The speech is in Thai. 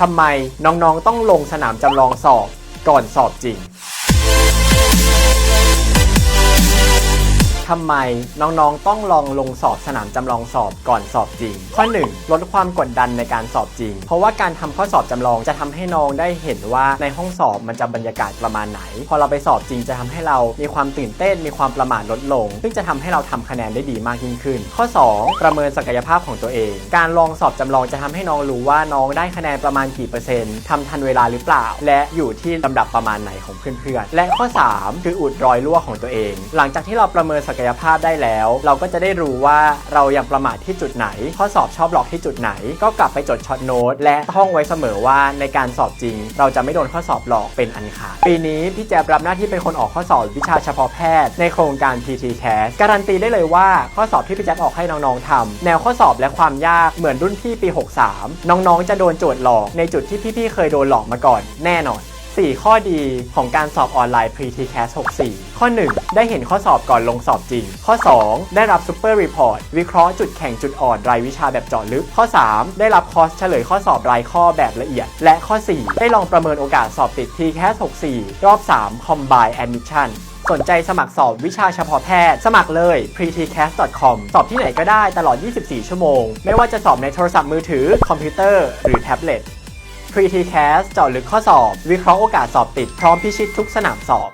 ทำไมน้องๆต้องลงสนามจำลองสอบก่อนสอบจริง ทำไมน้องๆ ต้องลองลงสอบสนามจำลองสอบก่อนสอบจริง ข้อ 1 ลดความกดดันในการสอบจริง เพราะว่าการทำข้อสอบจำลองจะทำให้น้องได้เห็นว่าในห้องสอบมันจะบรรยากาศประมาณไหน พอเราไปสอบจริงจะทำให้เรามีความตื่นเต้นมีความประมาทลดลง ซึ่งจะทำให้เราทำคะแนนได้ดีมากยิ่งขึ้น ข้อ 2 ประเมินศักยภาพของตัวเอง การลองสอบจำลองจะทำให้น้องรู้ว่าน้องได้คะแนนประมาณกี่เปอร์เซ็นต์ทำทันเวลาหรือเปล่า และอยู่ที่ลำดับประมาณไหนของเพื่อนๆและข้อ 3 คืออุดรอยรั่วของตัวเอง หลังจากที่เราประเมินศักยภาพได้แล้ว เราก็จะได้รู้ว่าเรายังประมาทที่จุดไหน ข้อสอบชอบหลอกที่จุดไหน ก็กลับไปจดช็อตโน้ตและท่องไว้เสมอว่าในการสอบจริง เราจะไม่โดนข้อสอบหลอกเป็นอันขาดปีนี้พี่แจ๊บรับหน้าที่เป็นคนออกข้อสอบวิชาเฉพาะแพทย์ในโครงการ PT Cast การันตีได้เลยว่าข้อสอบที่พี่แจ๊บออกให้น้องๆทำแนวข้อสอบและความยากเหมือนรุ่นพี่ปี 63 น้องๆจะโดนโจทย์หลอกในจุดที่พี่ๆเคยโดนหลอกมาก่อนแน่นอน 4 ข้อดีของการสอบออนไลน์ Pre-TCAS 64 ข้อ 1 ได้เห็นข้อสอบก่อนลงสอบจริง ข้อ 2 ได้รับ Super Report วิเคราะห์จุดแข็งจุดอ่อนรายวิชาแบบเจาะลึก ข้อ 3 ได้รับคอร์สเฉลยข้อสอบรายข้อแบบละเอียด และข้อ 4 ได้ลองประเมินโอกาสสอบติด TCAS 64 รอบ 3 Combine Admission สนใจสมัครสอบวิชาเฉพาะแพทย์ สมัครเลย pretcast.com สอบที่ไหนก็ได้ตลอด 24 ชั่วโมง ไม่ว่าจะสอบในโทรศัพท์มือถือ คอมพิวเตอร์ หรือแท็บเล็ต PreTCast เจาะลึกข้อสอบ วิเคราะห์โอกาสสอบติดพร้อมพิชิตทุกสนามสอบ